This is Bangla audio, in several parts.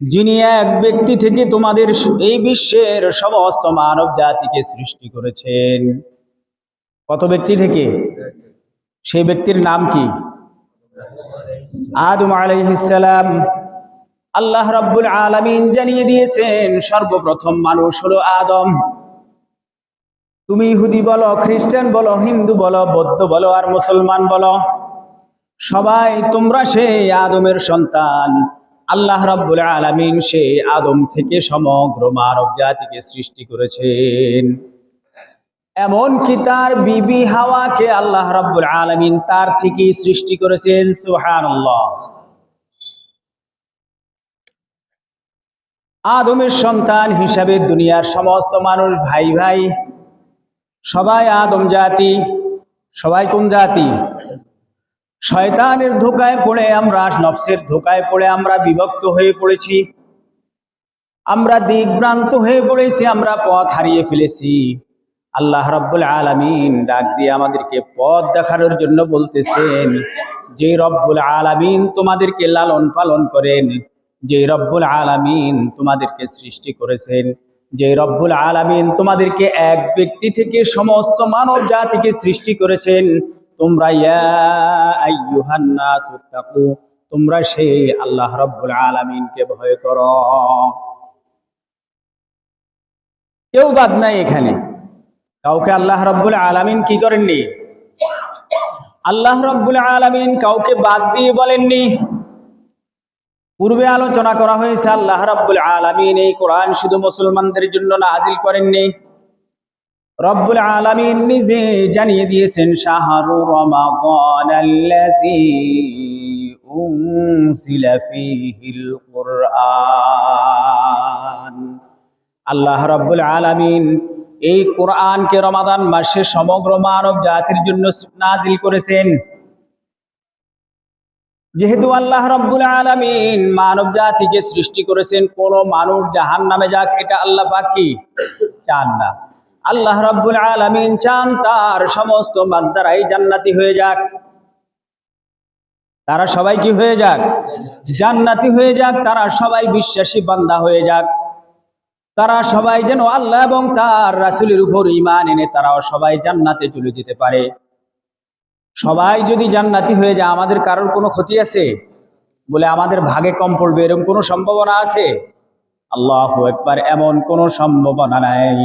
যিনি এক ব্যক্তি থেকে তোমাদের এই বিশ্বের সমস্ত মানব জাতিকে সৃষ্টি করেছেন। কত ব্যক্তি থেকে? সেই ব্যক্তির নাম কি? আদম আলাইহিসসালাম আল্লাহ রাব্বুল আলামিন জানিয়ে দিয়েছেন, সর্বপ্রথম মানুষ হলো আদম। তুমি ইহুদি বলো, খ্রিস্টান বলো, হিন্দু বলো, বৌদ্ধ বলো, আর মুসলমান বলো। সবাই তোমরা সেই আদমের সন্তান। আল্লাহ রাব্বুল আলামিন সেই আদম থেকে সমগ্র মানব জাতিকে সৃষ্টি করেছেন। এমনকি তার বিবি হাওয়াকে আল্লাহ রাব্বুল আলামিন তার থেকেই সৃষ্টি করেছেন? সুবহানাল্লাহ। আদমের সন্তান হিসাবে দুনিয়ার সমস্ত মানুষ ভাই ভাই, সবাই আদম জাতি, সবাই কোন জাতি? শয়তানের ধোকায় পড়ে আমরা, নফসের ধোকায় পড়ে আমরা বিভক্ত হয়ে পড়েছি। আমরা দিকভ্রান্ত হয়ে পড়েছি, আমরা পথ হারিয়ে ফেলেছি। আল্লাহ রাব্বুল আলামিন ডাক দিয়ে আমাদেরকে পথ দেখানোর জন্য বলতেছেন, যে রব্বুল আলামিন তোমাদেরকে লালন পালন করেন, যে রব্বুল আলামিন তোমাদেরকে সৃষ্টি করেছেন। যে রব্বুল আলামিন তোমাদেরকে এক ব্যক্তি থেকে সমস্ত মানব জাতিকে সৃষ্টি করেছেন। তোমরা তোমরা সেই আল্লাহ রব্বুল আলামিনকে ভয় করো। কেউ বাদ নাই এখানে। কাউকে আল্লাহ রব্বুল আলামিন কি করেননি? আল্লাহ রব্বুল আলামিন কাউকে বাদ দিয়ে বলেননি। পূর্বে আলোচনা করা হয়েছে, আল্লাহ রাব্বুল আলামিন এই কোরআন শুধু মুসলমানদের জন্য নাজিল করেননি। রব্বুল আলামিন নিজে জানিয়ে দিয়েছেন, শাহরু আল্লাহ রাব্বুল আলামিন এই কোরআনকে রমাদান মাসে সমগ্র মানব জাতির জন্য নাজিল করেছেন। যেহেতু আল্লাহ রব্বুল আলামিন মানব জাতিকে সৃষ্টি করেছেন, কোন মানুষ জাহান নামে যাক, এটা আল্লাহ পাক কি? চান না। আল্লাহ রব্বুল আলামিন চান তার সমস্ত বান্দারাই জান্নাতি হয়ে যাক। তারা সবাই কি হয়ে যাক? জান্নাতি হয়ে যাক, তারা সবাই বিশ্বাসী বান্দা হয়ে যাক। তারা সবাই যেন আল্লাহ এবং তার রাসুলের উপর ঈমান এনে তারাও সবাই জান্নাতে চলে যেতে পারে। সবাই যদি জান্নাতি হয়ে যায়, আমাদের কারোর কোনো ক্ষতি আছে? বলে, আমাদের ভাগে কম পড়বে, এরকম কোনো সম্ভাবনা আছে? আল্লাহ একবার এমন কোনো সম্ভাবনা নাই।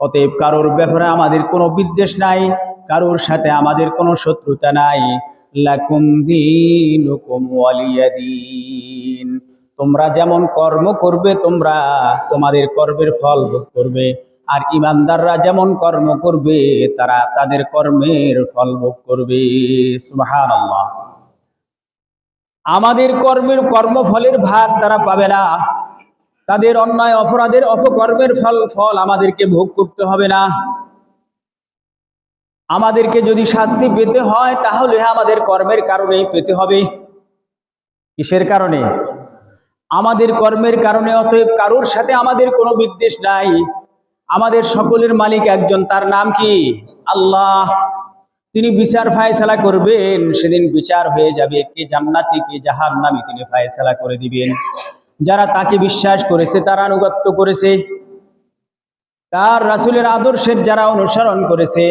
অতএব কারোর ব্যাপারে আমাদের কোনো বিদ্বেষ নাই, কারোর সাথে আমাদের কোনো শত্রুতা নাই। লাকুম ওয়ালিয়াদিন তোমরা যেমন কর্ম করবে, তোমরা তোমাদের কর্মের ফল ভোগ করবে। আর ইমানদাররা যেমন কর্ম করবে, তারা তাদের কর্মের ফল ভোগ করবে। আমাদের কর্মের কর্মফলের ভাগ তারা পাবে না। তাদের অন্যায়, অপরাধের অপকর্মের ফল ফল আমাদেরকে ভোগ করতে হবে না। আমাদেরকে যদি শাস্তি পেতে হয়, তাহলে আমাদের কর্মের কারণে পেতে হবে। কিসের কারণে? আমাদের কর্মের কারণে, অতএব কারোর সাথে আমাদের কোনো বিদ্বেষ নাই। আমাদের সকলের মালিক একজন, তার নাম কি? আল্লাহ। তিনি বিচার ফায়সালা করবেন, সেদিন বিচার হয়ে যাবে কে জান্নাতি কে জাহার নামে তিনি ফায়সালা করে দিবেন। যারা তাকে বিশ্বাস করেছে, তারা আনুগত্য করেছে। তার রাসুলের আদর্শের যারা অনুসরণ করেছে,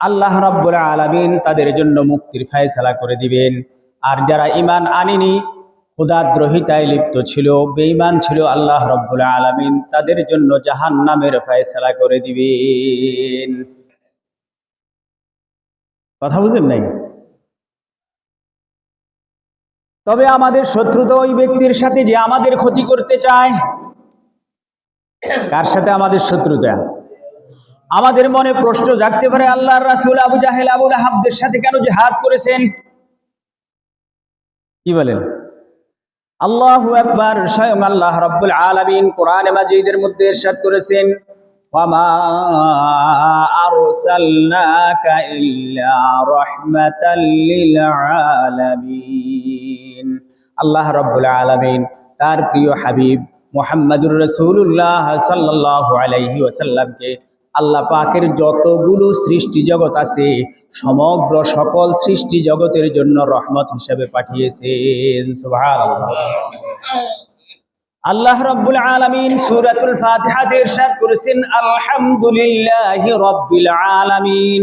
আল্লাহ রব্বুল আলামিন তাদের জন্য মুক্তির ফায়সালা করে দিবেন। আর যারা ইমান আনেনি ক্ষুদাদ্রোহিতায় লিপ্ত ছিল, বেঈমান ছিল আল্লাহ রব্বুল আলামিন, তাদের জন্য জাহান নামের ফয়সালা করে দিবেন। কথা বুঝেন নাই? তবে আমাদের শত্রুতা ওই ব্যক্তির সাথে যে আমাদের ক্ষতি করতে চায়। কার সাথে আমাদের শত্রুতা? আমাদের মনে প্রশ্ন জাগতে পারে আল্লাহ রাসূল আবু জাহেল আবুল লাহাবদের সাথে কেন যে হাত করেছেন? কি বলেন? আল্লাহু আকবার, স্বয়ং আল্লাহ রাব্বুল আলামিন কোরআনে মাজিদের মধ্যে ইরশাদ করেছেন, ওয়ামা আরসালনাকা ইল্লা রাহমাতাল লিল আলামিন। আল্লাহ রাব্বুল আলামিন তার প্রিয় হাবিব মুহাম্মাদুর রাসূলুল্লাহ সাল্লাল্লাহু আলাইহি ওয়াসাল্লামকে আল্লাহ পাকের যতগুলো সৃষ্টি জগৎ আছে, সমগ্র সকল সৃষ্টি জগতের জন্য রহমত হিসেবে পাঠিয়েছেন। আল্লাহ রাব্বুল আলামিন সূরাতুল ফাতিহাতে ইরশাদ করেছেন, আলহামদুলিল্লাহি রাব্বিল আলামিন।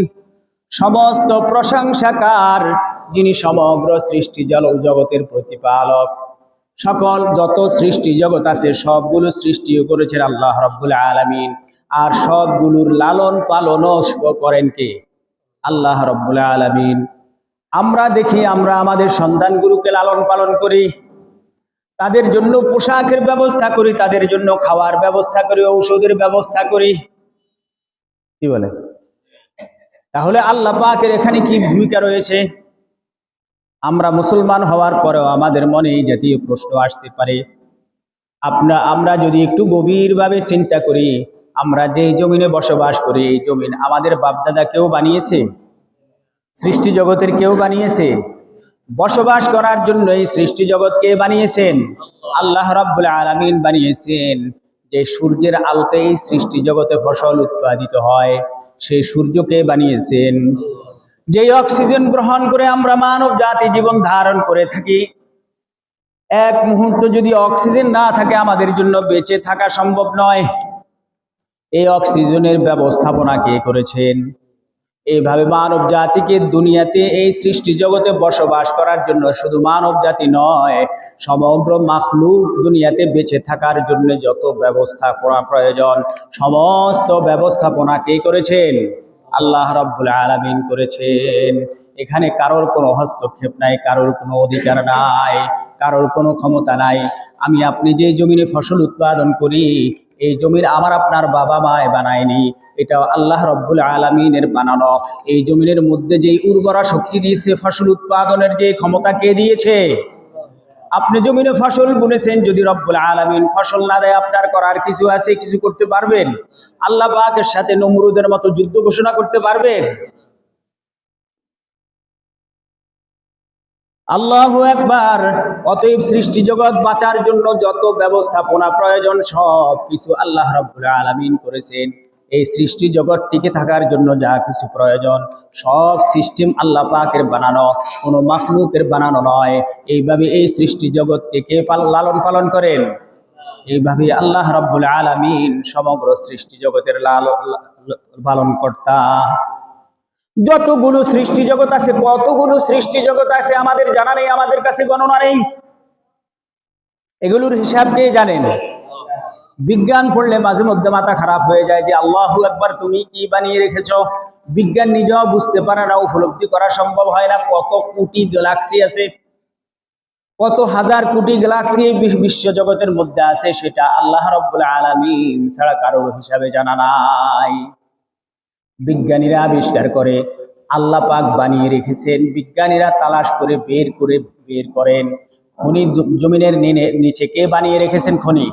সমস্ত প্রশংসাকার যিনি সমগ্র সৃষ্টি জল জগতের প্রতিপালক। সকল যত সৃষ্টি জগৎ আছে, সবগুলো সৃষ্টিও করেছেন আল্লাহ রাব্বুল আলামিন। আর সবগুলোর লালন পালনও করেন কে? আল্লাহ রাব্বুল আলামিন। আমরা দেখি আমরা আমাদের সন্তানগুলোকে লালন পালন করি, তাদের জন্য পোশাকের ব্যবস্থা করি, তাদের জন্য খাওয়ার ব্যবস্থা করি, ঔষধের ব্যবস্থা করি। কি বলে? তাহলে আল্লাহ পাকের এখানে কি ভূমিকা রয়েছে? আমরা মুসলমান হওয়ার পরেও আমাদের মনে এই জাতীয় প্রশ্ন আসতে পারে। আপনা, আমরা যদি একটু গভীরভাবে চিন্তা করি আমরা যে জমিনে বসবাস করি, এই জমিন আমাদের বাপদাদা কেউ বানিয়েছে? সৃষ্টি জগতের কেউ বানিয়েছে? বসবাস করার জন্য এই সৃষ্টি জগৎ কে বানিয়েছেন? আল্লাহ রাব্বুল আলামিন বানিয়েছেন। যে সূর্যের আলোতে এই সৃষ্টি জগতে ফসল উৎপাদিত হয়, সেই সূর্যকে বানিয়েছেন? যেই অক্সিজেন গ্রহণ করে আমরা মানব জাতি জীবন ধারণ করে থাকি, এক মুহূর্ত যদি অক্সিজেন না থাকে আমাদের জন্য বেঁচে থাকা সম্ভব নয়। এই অক্সিজেনের ব্যবস্থাপনা কে করেছেন? এইভাবে মানব জাতিকে দুনিয়াতে এই সৃষ্টি জগতে বসবাস করার জন্য শুধু মানব জাতি নয়, সমগ্র মাখলুক দুনিয়াতে বেঁচে থাকার জন্য যত ব্যবস্থাপনা প্রয়োজন, সমস্ত ব্যবস্থাপনা কে করেছেন? আল্লাহ রাব্বুল আলামিন করেছেন। এখানে কারোর কোনো হস্তক্ষেপ নাই, কারোর কোনো অধিকার নাই, কারোর কোনো ক্ষমতা নাই। আমি আপনি যে জমিনে ফসল উৎপাদন করি এই জমির আমার আপনার বাবা মায় বানায়নি। এটা আল্লাহ রব্বুল আলমিনের বানানো। এই জমিনের মধ্যে যেই উর্বরা শক্তি দিয়েছে, ফসল উৎপাদনের যে ক্ষমতা কে দিয়েছে? আপনি জমিনে ফসল বুনেছেন, যদি রব্বুল আলমিন ফসল না দেয়, আপনার করার কিছু আছে, কিছু করতে পারবেন? আল্লাহ পাকের সাথে নমরুদের মতো যুদ্ধ ঘোষণা করতে পারবেন? আল্লাহ একবার অতএব সৃষ্টি জগৎ বাঁচার জন্য যত ব্যবস্থাপনা প্রয়োজন, সব কিছু আল্লাহ রাব্বুল আলামিন করেছেন। এই সৃষ্টি জগৎ টিকে থাকার জন্য যা কিছু প্রয়োজন, সব সিস্টেম আল্লাহ পাকের বানানো, কোনো মাফলুকের বানানো নয়। এইভাবে এই সৃষ্টি জগৎকে কে লালন পালন করেন? এইভাবে আল্লাহ রাব্বুল আলামিন সমগ্র সৃষ্টি জগতের লাল পালন কর্তা। যতগুলো সৃষ্টি জগৎ আছে, কতগুলো সৃষ্টি জগৎ আছে আমাদের জানা নেই, আমাদের কাছে গণনা নেই। এগুলোর হিসাব কে জানেন বিজ্ঞান পড়লে মাঝে মধ্যে মাথা খারাপ হয়ে যায় যে, আল্লাহ একবার তুমি কি বানিয়ে রেখেছ? বিজ্ঞান নিজেও বুঝতে পারে না, উপলব্ধি করা সম্ভব হয় না, কত কোটি গ্যালাক্সি আছে, কত হাজার কোটি গ্যালাক্সি বিশ্ব জগতের মধ্যে আছে, সেটা আল্লাহ রব্বুল আলামিন ছাড়া কারোর হিসাবে জানা নাই। বিজ্ঞানীরা আবিষ্কার করে। আল্লাহ পাক বানিয়ে রেখেছেন। বিজ্ঞানীরা তালাশ করে বের করে বের করেন। খনি জমিনের নিচে কে বানিয়ে রেখেছেন খনি?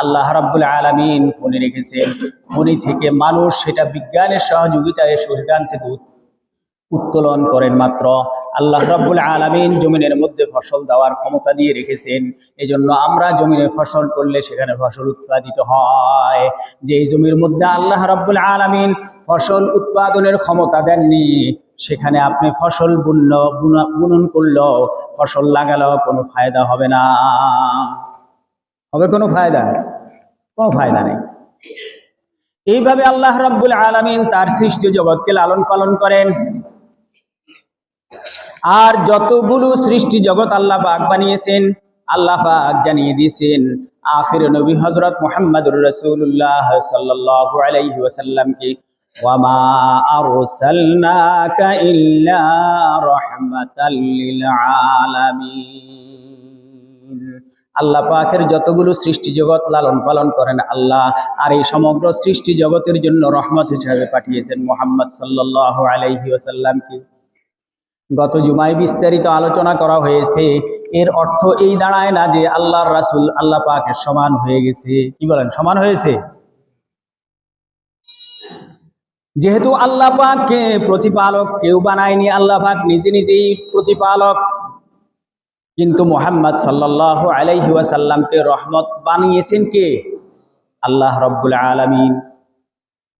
আল্লাহ রাব্বুল আলামিন খনি রেখেছেন। খনি থেকে মানুষ সেটা বিজ্ঞানের সহযোগিতায় সেখান থেকে উত্তোলন করেন মাত্র। আল্লাহ রাব্বুল আলামিন জমিনের মধ্যে ফসল দেওয়ার ক্ষমতা দিয়ে রেখেছেন। এজন্য আমরা জমিনে ফসল করলে সেখানে ফসল উৎপাদিত হয়। যে এই জমির মধ্যে আল্লাহ রাব্বুল আলামিন ফসল উৎপাদনের ক্ষমতা দেননি, সেখানে আপনি ফসল বুনল বুনন করল, ফসল লাগালেও কোনো ফায়দা হবে না। হবে কোনো ফায়দা? কোনো ফায়দা নেই। এইভাবে আল্লাহ রাব্বুল আলামিন তার সৃষ্টি জগৎকে লালন পালন করেন। আর যতগুলো সৃষ্টি জগৎ আল্লাহ পাক বানিয়েছেন, আল্লাহ পাক জানিয়ে দিয়েছেন, আখির নবী হজরত মোহাম্মদুর রসুল্লাহ সাল্লাল্লাহু আলাইহি ওয়াসাল্লামকে রাহমাতাল লিল আলামিন আল্লাহ পাকের যতগুলো সৃষ্টি জগৎ লালন পালন করেন আল্লাহ, আর এই সমগ্র সৃষ্টি জগতের জন্য রহমত হিসাবে পাঠিয়েছেন মোহাম্মদ সাল্লাল্লাহু আলাইহি ওয়াসাল্লামকে। গত জুমায় বিস্তারিত আলোচনা করা হয়েছে। এর অর্থ এই দাঁড়ায় না যে আল্লাহর রাসুল আল্লাহ পাকের সমান হয়ে গেছে। কি বলেন, সমান হয়েছে? যেহেতু আল্লাহ পাককে প্রতিপালক কেউ বানায়নি, আল্লাহ পাক নিজে নিজেই প্রতিপালক। কিন্তু মোহাম্মদ সাল্লাল্লাহু আলাইহি ওয়াসাল্লামকে রহমত বানিয়েছেন কে? আল্লাহ রব্বুল আলামিন।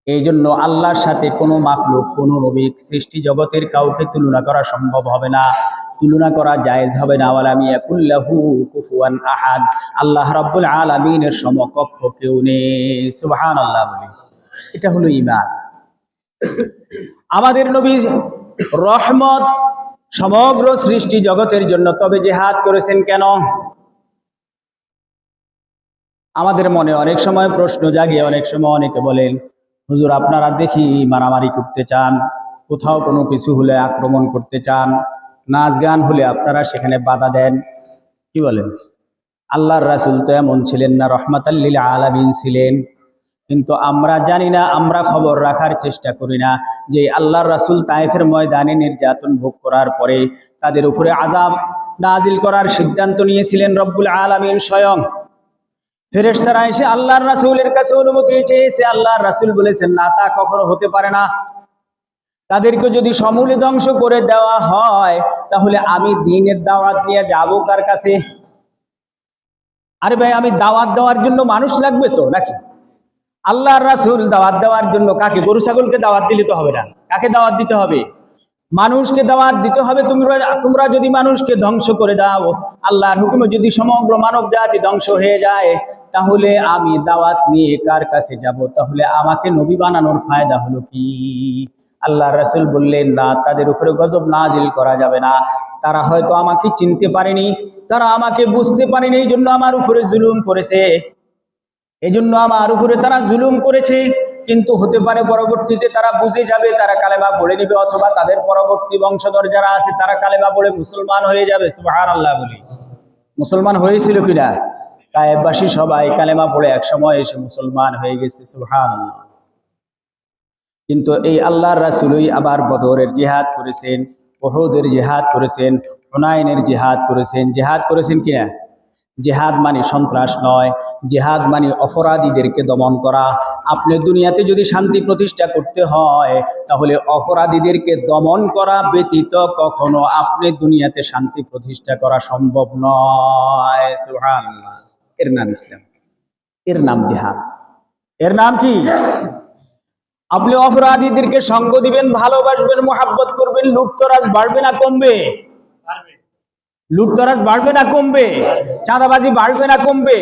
এই জন্য আল্লাহর সাথে কোনো মাফলুক, কোনো নবী সৃষ্টি জগতের কাউকে তুলনা করা সম্ভব হবে না। তুলনা করা জায়েজ হবে না। কুফুয়ান আহাদ। আল্লাহ রাব্বুল আলামিনের সমকক্ষ কেউ নেই। বলি। এটা হলো ঈমান। আমাদের নবী রহমত সমগ্র সৃষ্টি জগতের জন্য। তবে জেহাদ করেছেন কেন? আমাদের মনে অনেক সময় প্রশ্ন জাগে, অনেক সময় অনেকে বলেন হুজুর, আপনারা দেখি মারামারি করতে চান, কোথাও কোনো কিছু হলে আক্রমণ করতে চান, নাচ গান হলে আপনারা সেখানে বাধা দেন। কি বলেন? আল্লাহর রাসুল তো এমন ছিলেন না রহমাতাল্লিল আলামিন ছিলেন। কিন্তু আমরা জানি না, আমরা খবর রাখার চেষ্টা করি না যে আল্লাহর রাসুল তাইফের ময়দানে নির্যাতন ভোগ করার পরে তাদের উপরে আজাব নাজিল করার সিদ্ধান্ত নিয়েছিলেন রব্বুল আলামিন স্বয়ং। ফেরেশতারা এসে আল্লাহর রাসূলের কাছে অনুমতি চেয়েছে আল্লাহর রাসুল বলেছেন, না, তা কখনো হতে পারে না। তাদেরকে যদি সমূলে ধ্বংস করে দেওয়া হয়, তাহলে আমি দিনের দাওয়াত নিয়ে যাব কার কাছে? আরে ভাই, আমি দাওয়াত দেওয়ার জন্য মানুষ লাগবে তো, নাকি? আল্লাহর রাসূল দাওয়াত দেওয়ার জন্য কাকে? গরু, ছাগলকে দাওয়াত দিলে তো হবে না। কাকে দাওয়াত দিতে হবে? মানুষকে দাওয়াত দিতে হবে, তোমরা তোমরা যদি মানুষকে ধ্বংস করে দাও, আল্লাহর হুকুমে যদি সমগ্র মানব জাতি ধ্বংস হয়ে যায়, তাহলে আমি দাওয়াত নিয়ে কার কাছে যাব? তাহলে আমাকে নবী বানানোর ফায়দা হলো কি? আল্লাহ রাসূল বললেন, না, তাদের উপরে গজব নাজিল করা যাবে না। তারা হয়তো আমাকে চিনতে পারেনি, তারা আমাকে বুঝতে পারেনি, এই জন্য আমার উপরে জুলুম করেছে। এই জন্য আমার উপরে তারা জুলুম করেছে। কিন্তু হতে পারে পরবর্তীতে তারা বুঝে যাবে, তারা কালেমা পড়ে নেবে অথবা তাদের পরবর্তী বংশধর যারা আছে, তারা কালেমা পড়ে মুসলমান হয়ে যাবে। সুবাহার আল্লাহ বলি। মুসলমান হয়েছিল কিনা? কায়েববাসী সবাই কালেমা পড়ে এক সময় এসে মুসলমান হয়ে গেছে সুহান কিন্তু এই আল্লাহর রাসুলই আবার বদরের জেহাদ করেছেন ওহদের জেহাদ করেছেন, হুনাইনের জেহাদ করেছেন। জেহাদ করেছেন কিনা? জেহাদ মানে সন্ত্রাস নয়। জেহাদ মানে অপরাধীদেরকে দমন করা। আপনি দুনিয়াতে যদি শান্তি প্রতিষ্ঠা করতে হয়, তাহলে অপরাধীদেরকে দমন করা ব্যতীত কখনো আপনি দুনিয়াতে শান্তি প্রতিষ্ঠা করা সম্ভব নয়। এর নাম ইসলাম। এর নাম জেহাদ। এর নাম কি? আপনি অপরাধীদেরকে সঙ্গ দিবেন, ভালোবাসবেন, মোহাব্বত করবেন, লুটতরাজ বাড়বে না, কমবে। লুটতরাজ বাড়বে না, কমবে। চাঁদাবাজি বাড়বে না, কমবে।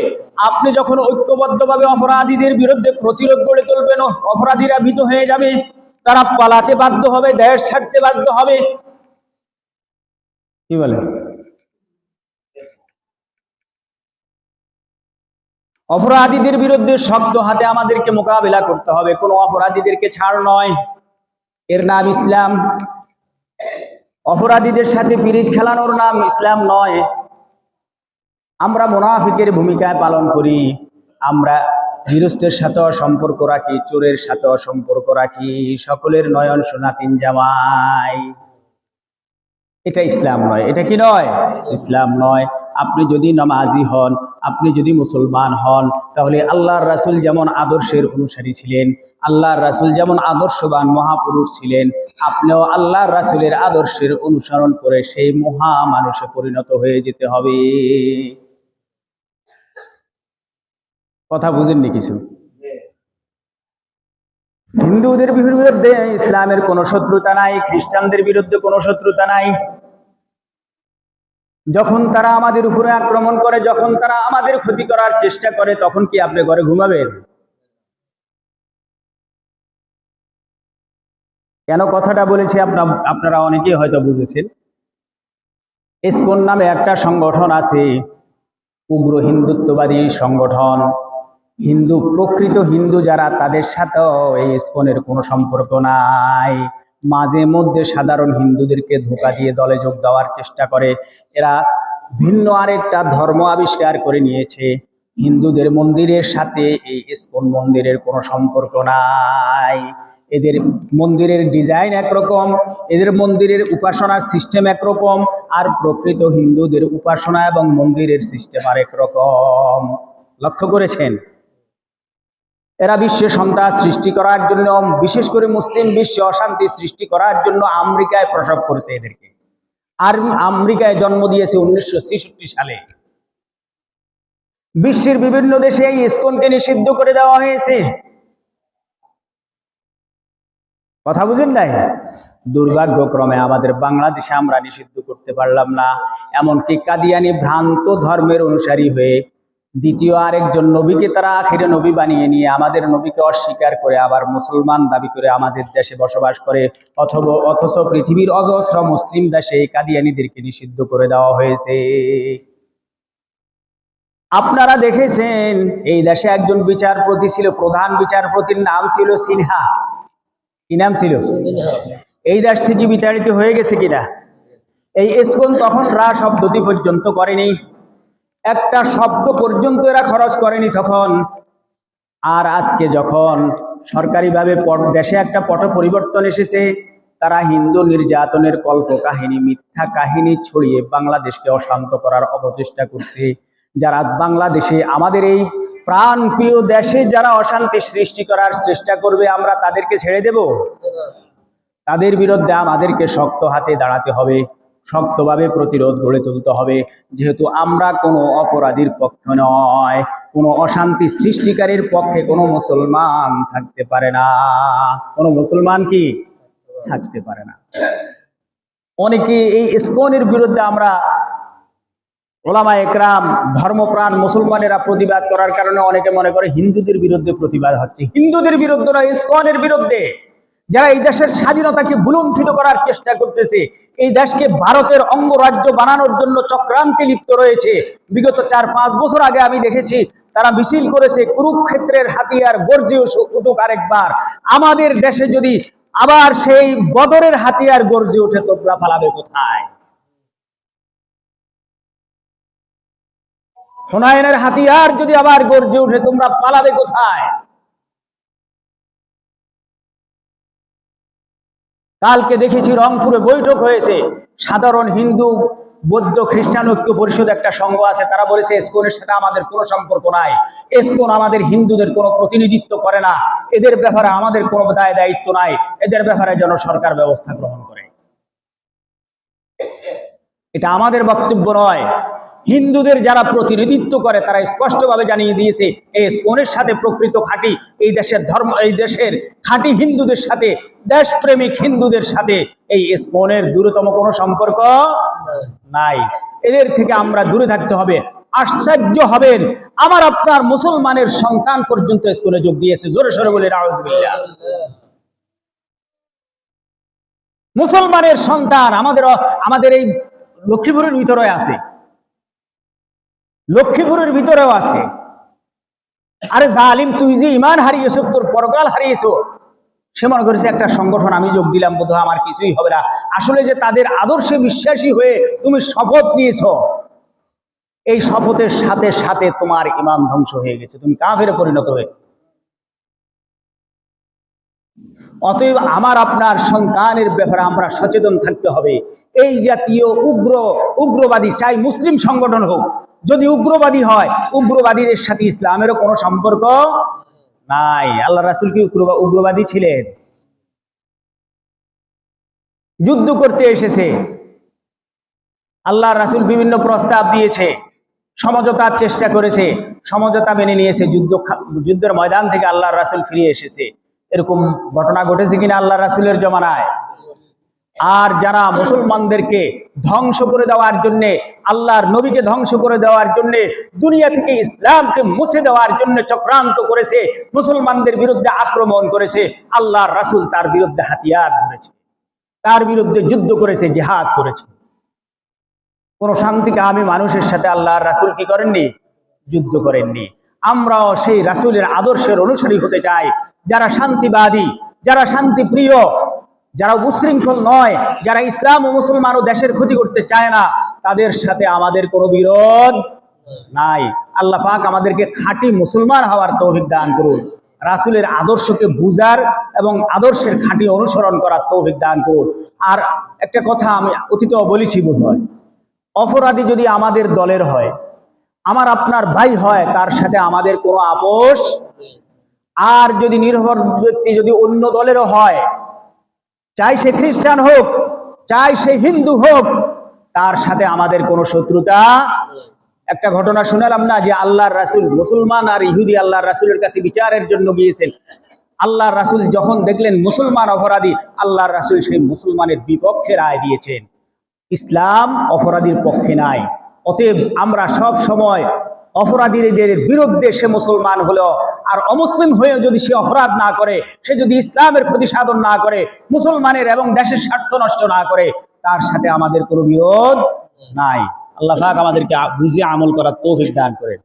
আপনি যখন ঐক্যবদ্ধভাবে অপরাধীদের বিরুদ্ধে প্রতিরোধ গড়ে তুলবেন অপরাধীরা ভীত হয়ে যাবে। তারা পালাতে বাধ্য হবে, দেশ ছাড়তে বাধ্য হবে। কি বলে? অপরাধীদের বিরুদ্ধে শক্ত হাতে আমাদেরকে মোকাবিলা করতে হবে। কোনো অপরাধীদেরকে ছাড় নয়। এর নাম ইসলাম। অপরাধীদের সাথে পিরিত খেলানোর নাম ইসলাম নয়। আমরা মোনাফিকের ভূমিকায় পালন করি। আমরা গৃহস্থের সাথে সম্পর্ক রাখি, চোরের সাথে সম্পর্ক রাখি, সকলের নয়ন সোনা তিন জামাই। এটা ইসলাম নয়। এটা কি নয়? ইসলাম নয়। আপনি যদি নামাজি হন, আপনি যদি মুসলমান হন, তাহলে আল্লাহর রাসুল যেমন আদর্শের অনুসারী ছিলেন, আল্লাহর রাসুল যেমন আদর্শবান মহাপুরুষ ছিলেন, আপনিও আল্লাহর রাসূলের আদর্শের অনুসরণ করে সেই মহা মানুষে পরিণত হয়ে যেতে হবে। কথা বুঝেননি কিছু? হিন্দুদের বিরুদ্ধে ইসলামের কোনো শত্রুতা নাই, খ্রিস্টানদের বিরুদ্ধে কোনো শত্রুতা নাই। যখন তারা আমাদের উপরে আক্রমণ করে, যখন তারা আমাদের ক্ষতি করার চেষ্টা করে, তখন কি আপনি ঘরে ঘুমাবেন? কেন কথাটা বলেছি আপনার অনেকেই হয়তো বুঝেছেন। ইসকন নামে একটা সংগঠন আছে, উগ্র হিন্দুত্ববাদী সংগঠন। হিন্দু, প্রকৃত হিন্দু যারা, তাদের সাথেও এই ইসকনের কোনো সম্পর্ক নাই। মাঝে মধ্যে সাধারণ হিন্দুদেরকে ধোকা দিয়ে দলে যোগ দেওয়ার চেষ্টা করে। এরা ভিন্ন আরেকটা ধর্ম আবিষ্কার করে নিয়েছে। হিন্দুদের মন্দিরের সাথে এই ইসকন মন্দিরের কোনো সম্পর্ক নাই। এদের মন্দিরের ডিজাইন একরকম, এদের মন্দিরের উপাসনার সিস্টেম একরকম, আর প্রকৃত হিন্দুদের উপাসনা এবং মন্দিরের সিস্টেম আরেক রকম। লক্ষ্য করেছেন? এরা বিশ্বে সন্ত্রাস সৃষ্টি করার জন্য, বিশেষ করে মুসলিম বিশ্বে অশান্তি সৃষ্টি করার জন্য আমেরিকায় প্রসব করেছে এদেরকে। আর আমেরিকায় জন্ম দিয়েছে উনিশশো সালে। বিশ্বের বিভিন্ন দেশে এই ইস্কনকে নিষিদ্ধ করে দেওয়া হয়েছে। কথা বুঝেন নাই? দুর্ভাগ্যক্রমে আমাদের বাংলাদেশে আমরা নিষিদ্ধ করতে পারলাম না, এমনকি কাদিয়ানি ভ্রান্ত ধর্মের অনুসারী হয়ে দ্বিতীয় আরেকজন নবীকে তারা আখিরে নবী বানিয়ে নিয়ে আমাদের নবীকে অস্বীকার করে, আবার মুসলমান দাবি করে আমাদের দেশে বসবাস করে, অথবা অথচ পৃথিবীর অজস্র মুসলিম দেশে এই কাদিয়ানিদেরকে নিষিদ্ধ করে দেওয়া হয়েছে। আপনারা দেখেছেন, এই দেশে একজন বিচারপতি ছিল, প্রধান বিচারপতির নাম ছিল সিনহা। কি নাম ছিল? এই দেশ থেকে বিতাড়িত হয়ে গেছে কিনা? এই এসকন তখন রা শব্দটি পর্যন্ত করেনি। একটা শব্দ পর্যন্ত এরা খরচ করেনি তখন। আর আজকে যখন সরকারিভাবে দেশে একটা পট পরিবর্তন এসেছে, তারা হিন্দু নির্যাতনের কল্প কাহিনী মিথ্যা কাহিনী ছড়িয়ে বাংলাদেশকে অশান্ত করার অপচেষ্টা করছে। যারা বাংলাদেশে, আমাদের এই প্রাণ প্রিয় দেশে যারা অশান্তি সৃষ্টি করার চেষ্টা করবে, আমরা তাদেরকে ছেড়ে দেব? তাদের বিরুদ্ধে আমাদেরকে শক্ত হাতে দাঁড়াতে হবে। শক্তভাবে প্রতিরোধ গড়ে তুলতে হবে। যেহেতু আমরা কোনো অপরাধীর পক্ষে নয়, কোনো অশান্তি সৃষ্টিকারীর পক্ষে কোনো মুসলমান থাকতে পারে না। কোনো মুসলমান কি? থাকতে পারে না। অনেকে এই ইসকনের বিরুদ্ধে আমরা ওলামা একরাম, ধর্মপ্রাণ মুসলমানেরা প্রতিবাদ করার কারণে অনেকে মনে করে হিন্দুদের বিরুদ্ধে প্রতিবাদ হচ্ছে। হিন্দুদের বিরুদ্ধে নয়, ইসকনের বিরুদ্ধে। যারা এই দেশের স্বাধীনতাকে বুলুণ্ঠিত করার চেষ্টা করতেছে, এই দেশকে ভারতের অঙ্গরাজ্য বানানোর জন্য চক্রান্তে লিপ্ত রয়েছে। বিগত চার, পাঁচ বছর আগে আমি দেখেছি, তারা মিছিল করেছে, কুরুক্ষেত্রের হাতিয়ার গর্জে উঠুক আরেকবার। আমাদের দেশে যদি আবার সেই বদরের হাতিয়ার গর্জে উঠে তোমরা পালাবে কোথায়? হুনায়নের হাতিয়ার যদি আবার গর্জে উঠে তোমরা পালাবে কোথায়? কালকে দেখেছি রংপুরে বৈঠক হয়েছে। সাধারণ হিন্দু, বৌদ্ধ, খ্রিস্টান ঐক্য পরিষদ একটা সংঘ আছে, তারা বলেছে এসকনের সাথে আমাদের কোনো সম্পর্ক নাই। এসকন আমাদের হিন্দুদের কোনো প্রতিনিধিত্ব করে না। এদের ব্যাপারে আমাদের কোনো দায় দায়িত্ব নাই। এদের ব্যাপারে যেন সরকার ব্যবস্থা গ্রহণ করে। এটা আমাদের বক্তব্য নয়। হিন্দুদের যারা প্রতিনিধিত্ব করে, তারা স্পষ্টভাবে জানিয়ে দিয়েছে এই স্কনের সাথে প্রকৃত খাঁটি, এই দেশের ধর্ম, এই দেশের খাঁটি হিন্দুদের সাথে, দেশপ্রেমিক হিন্দুদের সাথে এই স্কনের দূরতম কোনো সম্পর্ক নাই। এদের থেকে আমরা দূরে থাকতে হবে। আশ্চর্য হবেন, আমার আপনার মুসলমানের সন্তান পর্যন্ত স্কুলে যোগ দিয়েছে। জোরে সরে বলে রাউজবিল্লাহ মুসলমানের সন্তান আমাদের আমাদের এই লক্ষ্মীপুরের ভিতরে আছে। লক্ষ্মীপুরের ভিতরেও আছে। আরে জালিম, তুই যে ইমান হারিয়েছ, তোর পরকাল হারিয়েছ, সে মনে করেছে একটা সংগঠন, আমি যোগ দিলাম বোধ আমার কিছুই হবে না। আসলে যে তাদের আদর্শে বিশ্বাসী হয়ে তুমি শপথ নিয়েছ, এই শপথের সাথে সাথে তোমার ইমান ধ্বংস হয়ে গেছে, তুমি কাফের পরিণত হয়ে। অতএব আমার, আপনার সন্তানের ব্যাপারে আমরা সচেতন থাকতে হবে। এই জাতীয় উগ্র, উগ্রবাদী, চাই মুসলিম সংগঠন হোক যদি উগ্রবাদী হয়, উগ্রবাদীদের সাথে ইসলামেরও কোনো সম্পর্ক নাই। আল্লাহ রাসুল কি উগ্রবাদী ছিলেন? যুদ্ধ করতে এসেছে। আল্লাহ রাসুল বিভিন্ন প্রস্তাব দিয়েছে। সমঝোতার চেষ্টা করেছে। সমঝোতা মেনে নিয়েছে। যুদ্ধ যুদ্ধের ময়দান থেকে আল্লাহ রাসুল ফিরে এসেছে। এরকম ঘটনা ঘটেছে কিনা আল্লাহ রাসুলের জমানায়? আর যারা মুসলমানদেরকে ধ্বংস করে দেওয়ার জন্য, আল্লাহর নবীকে ধ্বংস করে দেওয়ার জন্য, দুনিয়া থেকে ইসলামকে মুছে দেওয়ার জন্য চক্রান্ত করেছে, মুসলমানদের বিরুদ্ধে আক্রমণ করেছে, আল্লাহর রাসুল তার বিরুদ্ধে হাতিয়ার ধরেছে, তার বিরুদ্ধে যুদ্ধ করেছে, জেহাদ করেছে। কোন শান্তিকামী মানুষের সাথে আল্লাহর রাসুল কি করেননি? যুদ্ধ করেননি। আমরাও সেই রাসুলের আদর্শের অনুসারী হতে চাই, যারা শান্তিবাদী, যারা শান্তি প্রিয় যারা উশৃঙ্খল নয়, যারা ইসলাম ও মুসলমান ও দেশের ক্ষতি করতে চায় না, তাদের সাথে আমাদের কোনো বিরোধ নাই। আল্লাহ পাক আমাদেরকে খাঁটি মুসলমান হওয়ার তৌফিক দান করুন। রাসুলের আদর্শকে বুঝার এবং আদর্শের খাঁটি অনুসরণ করার তৌফিক দান করুন। আর একটা কথা আমি অতীতেও বলেছি বোধ হয় অপরাধী যদি আমাদের দলের হয়, আমার আপনার ভাই হয়, তার সাথে আমাদের কোনো আপোষ? আর যদি নির্ভর ব্যক্তি যদি অন্য দলেরও হয় চাই সে খ্রিস্টান হোক, চাই সে হিন্দু হোক, তার সাথে আমাদের কোনো শত্রুতা একটা ঘটনা শুনালাম না যে আল্লাহর রাসুল মুসলমান আর ইহুদি আল্লাহর রাসুলের কাছে বিচারের জন্য গিয়েছেন। আল্লাহ রাসূল যখন দেখলেন মুসলমান অপরাধী আল্লাহ রাসূল সেই মুসলমানের বিপক্ষে রায় দিয়েছেন। ইসলাম অপরাধীর পক্ষে নাই। অতএব আমরা সব সময় অপরাধীদের বিরুদ্ধে সে মুসলমান হলো আর অমুসলিম হয়েও যদি সে অপরাধ না করে, সে যদি ইসলামের ক্ষতি সাধন না করে, মুসলমানের এবং দেশের স্বার্থ নষ্ট না করে, তার সাথে আমাদের কোনো বিরোধ নাই। আল্লাহ আমাদেরকে বুঝে আমল করার তৌফিক দান করেন।